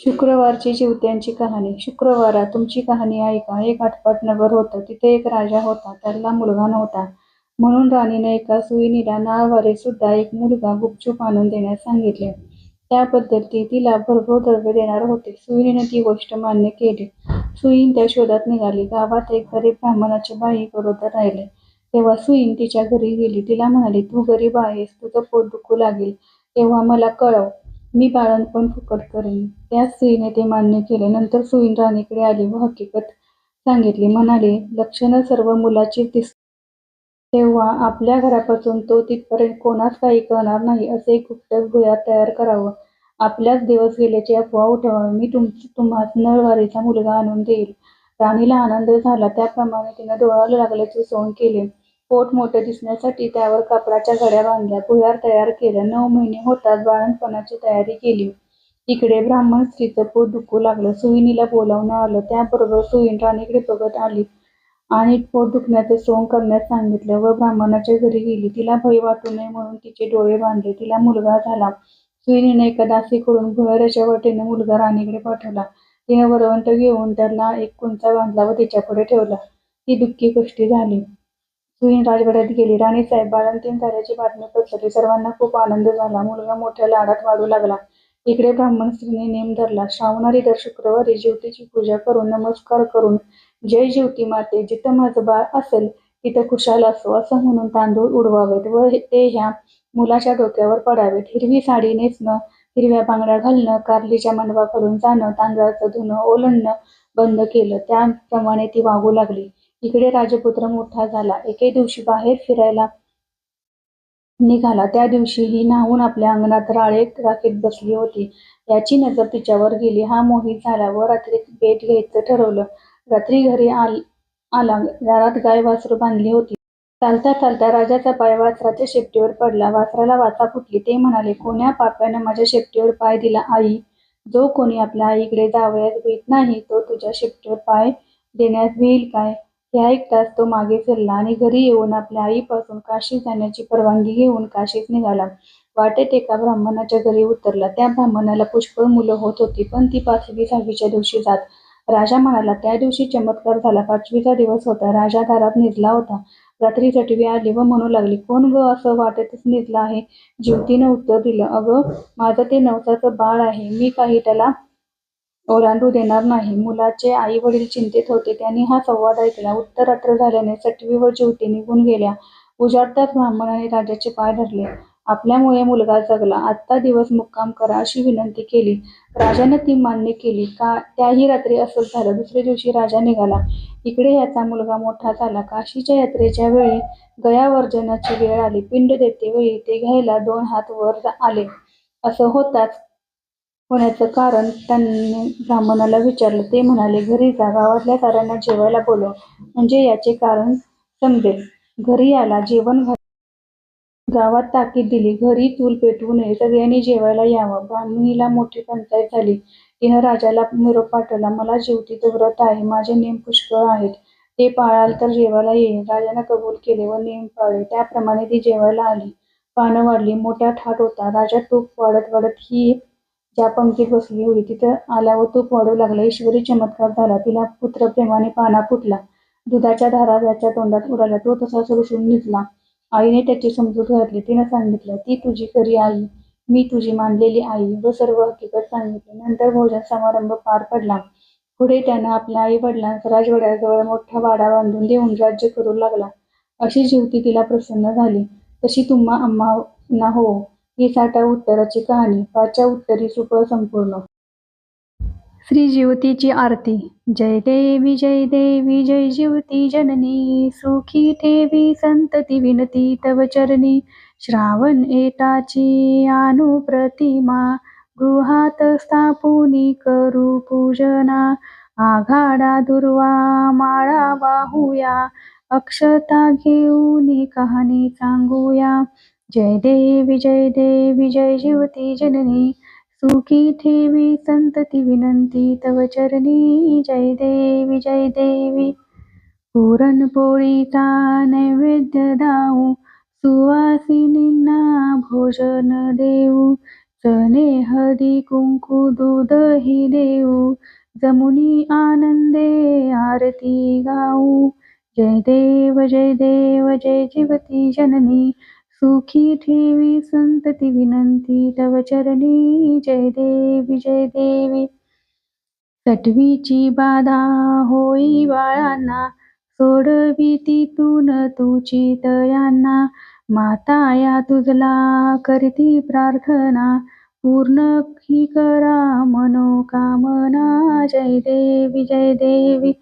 शुक्रवारची जीवत्यांची कहाणी. शुक्रवारा तुमची कहाणी ऐका. एक आटपाट नगर होतं. तिथे एक राजा होता. त्याला मुलगा नव्हता. म्हणून राणीने एका सुईनीला नावारे सुद्धा एक मुलगा गुपचूप आणून देण्यास सांगितले. त्याबद्दल ती तिला भरपूर द्रव्य देणार होते. सुईनीने ती गोष्ट मान्य केली. सुईन त्या शोधात निघाली. गावात एक गरीब ब्राह्मणाची बाई गरोदर राहिले. तेव्हा सुईन तिच्या घरी गेली. तिला म्हणाली तू गरीब आहेस. तुझं पोट दुखू लागेल. तेव्हा मला कळव. मी बाळंतपण फुकट करेन. त्याच स्त्रीने ते मान्य केले नंतर सुईन राणीकडे आली व हकीकत सांगितली. म्हणाली लक्षणं सर्व मुलाची दिस तेव्हा आपल्या घरापासून तो तिथपर्यंत कोणास काही कळणार नाही असे एक गुप्तच तयार करावं. आपल्याच दिवस गेल्याची अफवा उठवावी मी तुम तुम्हास नळवारीचा मुलगा आणून देईल. राणीला आनंद झाला. त्याप्रमाणे तिनं डोळाला लागल्याचे सोंग केले. पोट मोठे दिसण्यासाठी त्यावर कापडाच्या घड्या बांधल्या. भुयार तयार केल्या. नऊ महिने होताच बाळणपणाची तयारी केली. इकडे ब्राह्मण स्त्रीचं पोट दुखू लागलं. सुईणीला बोलावणं आलं. त्याबरोबर सुईण राणीकडे बघत आली आणि पोट दुखण्याचे सोंग करण्यास सांगितलं व ब्राह्मणाच्या घरी गेली. तिला भय वाटू नये म्हणून तिचे डोळे बांधले. तिला मुलगा झाला. सुईणीने एका दासीकडून भुयाराच्या वाटेने मुलगा राणीकडे पाठवला. तिने वरवंत घेऊन त्यांना एक कुंचा बांधला व तिच्यापुढे ठेवला. ती दुःखी कष्टी झाली. सुईण राजवाड्यात गेली. राणीसाहेब बाळंतीण झाल्याची बातमी पसरली सर्वांना खूप आनंद झाला. मुलगा मोठ्या लाडात वाढू लागला. इकडे ब्राह्मण स्त्रीने नेम धरला. श्रावणारी दर शुक्रवारी ज्योतीची पूजा करून नमस्कार करून जय ज्योती माते जिथं माझं बाळ असेल तिथं खुशाल असो असं म्हणून तांदूळ उडवावेत व ते ह्या मुलाच्या डोक्यावर पडावेत. हिरवी साडी नेसणं हिरव्या बांगड्या घालणं कारलीच्या मंडपाखालून जाणं तांदळाचं धुणं ओलणणं बंद केलं. त्याप्रमाणे ती वागू लागली. इकडे राजपुत्र मोठा झाला. एके दिवशी बाहेर फिरायला निघाला. त्या दिवशी ही न्हावून आपल्या अंगणात राळेत राखीत बसली होती. याची नजर तिच्यावर गेली. हा मोहित झाला व रात्री भेट घ्यायचं ठरवलं. रात्री घरी आल आला. दारात गाय वासरू बांधली होती. चालता चालता राजाचा पाय वासराच्या शेपटीवर पडला. वासराला वाचा फुटली. ते म्हणाले कोण्या पाप्यानं माझ्या शेपटीवर पाय दिला आई? जो कोणी आपल्या आईकडे जावयास भेट नाही तो तुझ्या शेपटीवर पाय देण्यास येईल काय? हे ऐकताच तो मागे फिरला आणि घरी येऊन आपल्या आईपासून काशी जाण्याची परवानगी घेऊन काशीत निघाला. वाटेत एका ब्राह्मणाच्या घरी उतरला. त्या ब्राह्मणाला पुष्कळ मुलं होत होती पण ती पाचवी सहावीच्या दिवशी जात. राजा म्हणाला त्या दिवशी चमत्कार झाला. पाचवीचा दिवस होता. राजा दारात निजला होता. रात्री चटवी आली व म्हणू लागली कोण ग असं वाटेतच निजला आहे? ज्योतीनं उत्तर दिलं अगं माझं ते नवसाचं बाळ आहे. मी काही त्याला ओलांडू देणार नाही. मुलाचे आई वडील चिंतेत होते. त्यांनी हा संवाद ऐकला. उत्तर रात्र झाल्याने सटवी व ज्योती निघून गेल्या. उजाडताच ब्राह्मणाने राजाचे पाय धरले. आपल्यामुळे मुलगा जगला. आजचा दिवस मुक्काम करा अशी विनंती केली. राजानं ती मान्य केली. का त्याही रात्री असंच झालं. दुसऱ्या दिवशी राजा निघाला. इकडे याचा मुलगा मोठा झाला. काशीच्या यात्रेच्या वेळी गयावर्जनाची वेळ आली. पिंड देते वेळी ते घ्यायला दोन हात वर आले. असं होताच होण्याचं कारण त्यांनी ब्राह्मणाला विचारलं. ते म्हणाले घरी जा गावातल्या साऱ्यांना जेवायला बोलव. म्हणजे याचे कारण समजेल. घरी आला जेवण घाल. गावात ताकीद दिली. घरी चूल पेटवू नये. सगळ्यांनी जेवायला यावं. ब्राह्मणीला मोठी पंचायत झाली. तिनं राजाला निरोप पाठवला. मला जीवती व्रत आहे. माझे नेम पुष्कळ आहेत. ते पाळाल तर जेवायला येईल. राजानं कबूल केले व नेम पाळले. त्याप्रमाणे ती जेवायला आली. पानं वाढली. मोठा ठाट होता. राजा तूप वाढत वाढत ही ज्या पंक्तीत बसली होती तिथं आला व तूप वाढू लागला. ईश्वरी चमत्कार झाला. तिला पुत्र प्रेमाने पाना फुटला. दुधाच्या धारा त्याच्या तोंडात उडाल्या. तो तसा सुरसून निघला. आईने त्याची समजूत घातली. तिने सांगितलं ती तुझी खरी आई. मी तुझी मानलेली आई. व सर्व हकीकत सांगितली. नंतर भोजन समारंभ पार पडला. पुढे त्यानं आपल्या आई वडिलांस राजवाड्याजवळ मोठा वाडा बांधून देऊन राज्य करू लागला. अशी जीवती तिला प्रसन्न झाली. तशी तुम्हा आम्हा हो. साठा उत्तराची कहाणी. पाच्या उत्तरी सुख संपूर्ण. श्री ज्योतीची आरती. जय देवी जय देवी जय ज्योती जननी. सुखी ठेवी संतती विनती तव चरणी. श्रावण एताची अनुप्रतिमा. गृहात स्थापुनी करू पूजना. आघाडा दुर्वा माळा वाहूया. अक्षता घेऊन कहाणी सांगूया. जय देवी जय देवी जय ज्योती जननी सुखी ठेवी संतती विनंती तव चरणी जय देवी जय देवी. पुरणपोळीचा नैवेद्य दाऊ सुवासिनींना भोजन देऊ सने हदी कुंकू दूध ही देऊ जमुनी आनंदे आरती गाऊ. जय देव जय देव जय जीवती जननी सुखी ठेवी संतती विनंती तव चरणी जय देवी जय देवी. सटवीची बाधा होई बाळांना सोडवी तिथून तुची तयांना माता या तुझला करती प्रार्थना पूर्ण ही करा मनोकामना. जय देवी जय देवी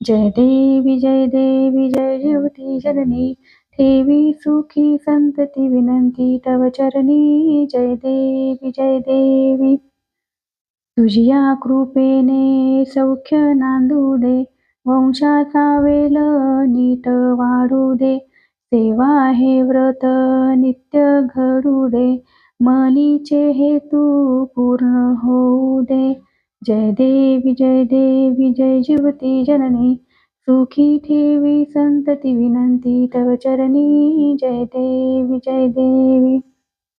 जय देवी जय देवी जय ज्योती जननी. ठेवी सुखी संतती विनंती तव चरणी जय देवी जय देवी. तुझिया कृपेने सौख्य नांदू दे वंशाचा वेल नीट वाढू दे सेवा हे व्रत नित्य घडू दे मनीचे हेतू पूर्ण होऊ दे जय देवी जय देवी जय जीवती जननी सुखी ठेवी संतती विनंती तव चरणी जय देवी जय देवी.